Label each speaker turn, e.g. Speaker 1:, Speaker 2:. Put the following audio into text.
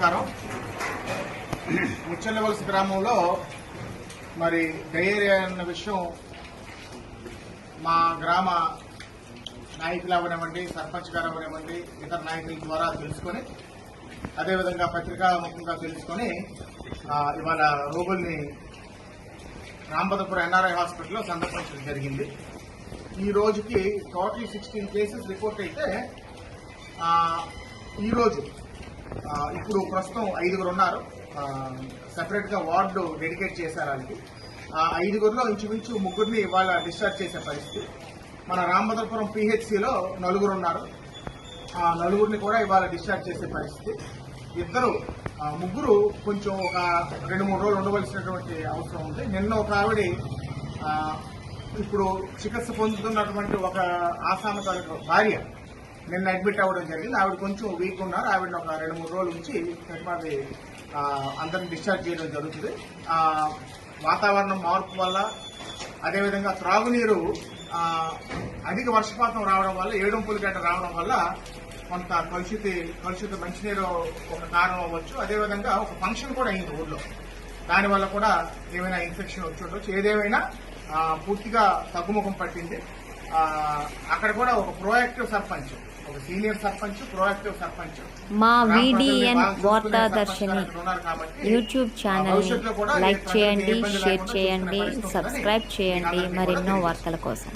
Speaker 1: నమస్కారం. ముచ్చల్లవలస గ్రామంలో మరి డయేరియా అన్న విషయం మా గ్రామ నాయకులు అవనివ్వండి సర్పంచ్ గారు అవనివ్వండి ఇతర నాయకుల ద్వారా తెలుసుకొని అదేవిధంగా పత్రికా ముఖ్యంగా తెలుసుకొని ఇవాళ రోగుల్ని రాంబదపురం ఎన్ఆర్ఐ హాస్పిటల్లో సందర్శించడం జరిగింది. ఈ రోజుకి టోటల్ సిక్స్టీన్ కేసెస్ రిపోర్ట్ అయితే ఈరోజు ఈ రోజు ఇప్పుడు ప్రస్తుతం ఐదుగురు ఉన్నారు. సపరేట్గా వార్డు డెడికేట్ చేశారు వాళ్ళకి ఆ ఐదుగురిలో ఇంచుమించు ముగ్గురిని ఇవాళ డిశ్చార్జ్ చేసే పరిస్థితి. మన రామభద్రపురం పిహెచ్సిలో నలుగురు ఉన్నారు. ఆ నలుగురిని కూడా ఇవాళ డిశ్చార్జ్ చేసే పరిస్థితి. ఇద్దరు ముగ్గురు కొంచెం ఒక రెండు మూడు రోజులు ఉండవలసినటువంటి అవసరం ఉంది. నిన్న ఒక ఆవిడ ఇప్పుడు చికిత్స పొందుతున్నటువంటి ఒక ఆసామ తాలూకు భార్య నిన్న అడ్మిట్ అవ్వడం జరిగింది. ఆవిడ కొంచెం వీక్ ఉన్నారు. ఆవిడ ఒక రెండు మూడు రోజుల నుంచి మరి అందరిని డిశ్చార్జ్ చేయడం జరుగుతుంది. వాతావరణం మార్పు వల్ల అదేవిధంగా త్రాగునీరు అధిక వర్షపాతం రావడం వల్ల ఏడుంపులు గంట రావడం వల్ల కొంత కలుషిత కలుషిత మంచినీరు ఒక కారణం అవ్వచ్చు. అదేవిధంగా ఒక ఫంక్షన్ కూడా అయింది ఊర్లో. దానివల్ల కూడా ఏమైనా ఇన్ఫెక్షన్ వచ్చి ఉండొచ్చు. ఏదేమైనా పూర్తిగా తగ్గుముఖం పట్టింది. అక్కడ కూడా ఒక ప్రోయాక్టివ్ సర్పంచ్ ఒక సీనియర్ సర్పంచ్ ప్రోయాక్టివ్ సర్పంచ్
Speaker 2: మా విడిఎన్
Speaker 1: బాగా చూసుకునే
Speaker 2: వార్తా
Speaker 1: సర్పంచ్
Speaker 2: దర్శిని
Speaker 1: గారు ఇక్కడ ఉన్నారు కాబట్టి,
Speaker 2: యూట్యూబ్
Speaker 1: కూడా
Speaker 2: లైక్ చేయండి షేర్ చేయండి సబ్స్క్రైబ్ చేయండి మరెన్నో. వార్తల కోసం